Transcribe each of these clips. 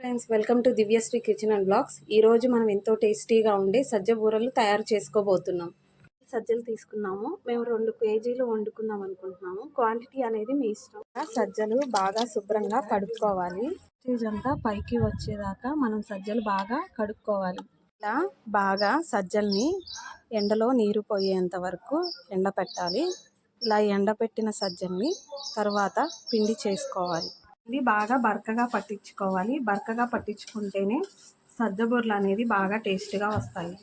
Friends welcome to Divyasri kitchen and blogs. ఈరోజు మనం ఎంతో టేస్టీగా ఉండే సజ్జ బూరలు తయారు చేసుకోబోతున్నాం. సజ్జలు తీసుకున్నాము. మేము రెండు కేజీలు వండుకుందాం అనుకుంటున్నాము. క్వాంటిటీ అనేది మీ ఇష్టం. సజ్జలు బాగా శుభ్రంగా కడుక్కోవాలి. స్టేజ్ అంతా పైకి వచ్చేదాకా మనం సజ్జలు బాగా కడుక్కోవాలి. ఇలా బాగా సజ్జల్ని ఎండలో నీరు పోయేంత వరకు ఎండపెట్టాలి. ఇలా ఎండపెట్టిన సజ్జల్ని తర్వాత పిండి చేసుకోవాలి. ఇది బాగా బరకగా పట్టించుకోవాలి. బరకగా పట్టించుకుంటేనే సజ్జ బూరలు అనేది బాగా టేస్ట్గా వస్తాయి.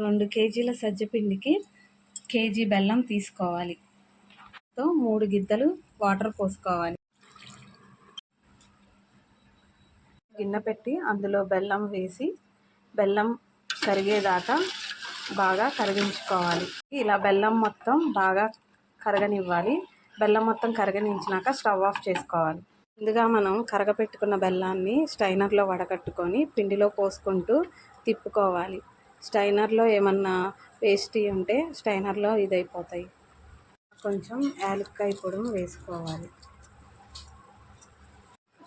రెండు కేజీల సజ్జ పిండికి కేజీ బెల్లం తీసుకోవాలి. తో మూడు గిద్దలు వాటర్ పోసుకోవాలి. గిన్నె పెట్టి అందులో బెల్లం వేసి బెల్లం కరిగేదాకా బాగా కరిగించుకోవాలి. ఇలా బెల్లం మొత్తం బాగా కరగనివ్వాలి. బెల్లం మొత్తం కరగనించినాక స్టవ్ ఆఫ్ చేసుకోవాలి. ముందుగా మనం కరగపెట్టుకున్న బెల్లాన్ని స్టైనర్లో వడకట్టుకొని పిండిలో పోసుకుంటూ తిప్పుకోవాలి. స్టైనర్లో ఏమన్నా పేస్టీ ఉంటే స్టైనర్లో ఇదైపోతాయి. కొంచెం యాలక్కాయ పొడి వేసుకోవాలి.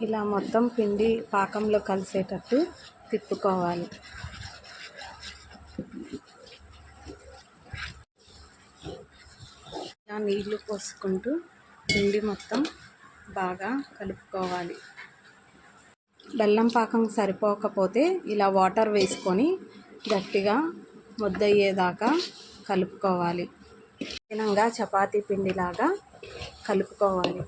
ఇలా మొత్తం పిండి పాకంలో కలిసేటట్టు తిప్పుకోవాలి. ఇలా నీళ్ళు పోసుకుంటూ పిండి మొత్తం బాగా కలుపుకోవాలి. బెల్లం పాకం సరిపోకపోతే ఇలా వాటర్ వేసుకొని గట్టిగా ముద్దయ్యేదాకా కలుపుకోవాలి. కఠినంగా చపాతీ పిండిలాగా కలుపుకోవాలి.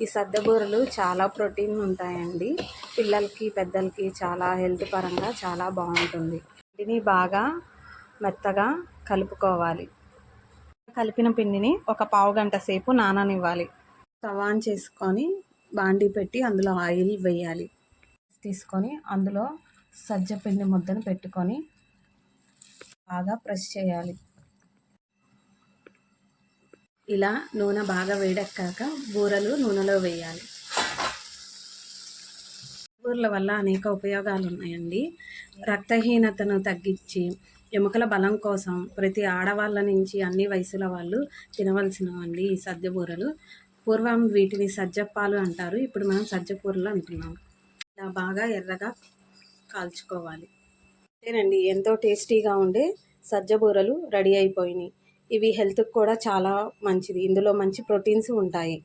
ఈ సద్దబూరలు చాలా ప్రోటీన్ ఉంటాయండి. పిల్లలకి పెద్దలకి చాలా హెల్త్ పరంగా చాలా బాగుంటుంది. పిండిని బాగా మెత్తగా కలుపుకోవాలి. కలిపిన పిండిని ఒక పావు గంట సేపు నాననివ్వాలి. తవాన్ చేసుకొని బాండీ పెట్టి అందులో ఆయిల్ వేయాలి. తీసుకొని అందులో సజ్జ పిండి ముద్దను పెట్టుకొని బాగా ప్రెస్ చేయాలి. ఇలా నూనె బాగా వేడెక్కాక బూరలు నూనెలో వేయాలి. బూరల వల్ల అనేక ఉపయోగాలు ఉన్నాయండి రక్తహీనతను తగ్గించి ఎముకల బలం కోసం ప్రతి ఆడవాళ్ళ నుంచి అన్ని వయసుల వాళ్ళు తినవలసినవండి ఈ సజ్జ బూరలు. పూర్వం వీటిని సజ్జప్పాలు అంటారు. ఇప్పుడు మనం సజ్జపూరలు అంటున్నాం. ఇలా బాగా ఎర్రగా కాల్చుకోవాలి. అంతేనండి ఎంతో టేస్టీగా ఉండే సజ్జబూరలు రెడీ అయిపోయినాయి. ఇవి హెల్త్కి కూడా చాలా మంచిది. ఇందులో మంచి ప్రోటీన్స్ ఉంటాయి.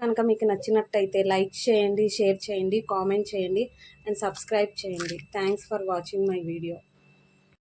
కనుక మీకు నచ్చినట్టయితే లైక్ చేయండి షేర్ చేయండి కామెంట్ చేయండి అండ్ సబ్స్క్రైబ్ చేయండి. Thanks for watching my video.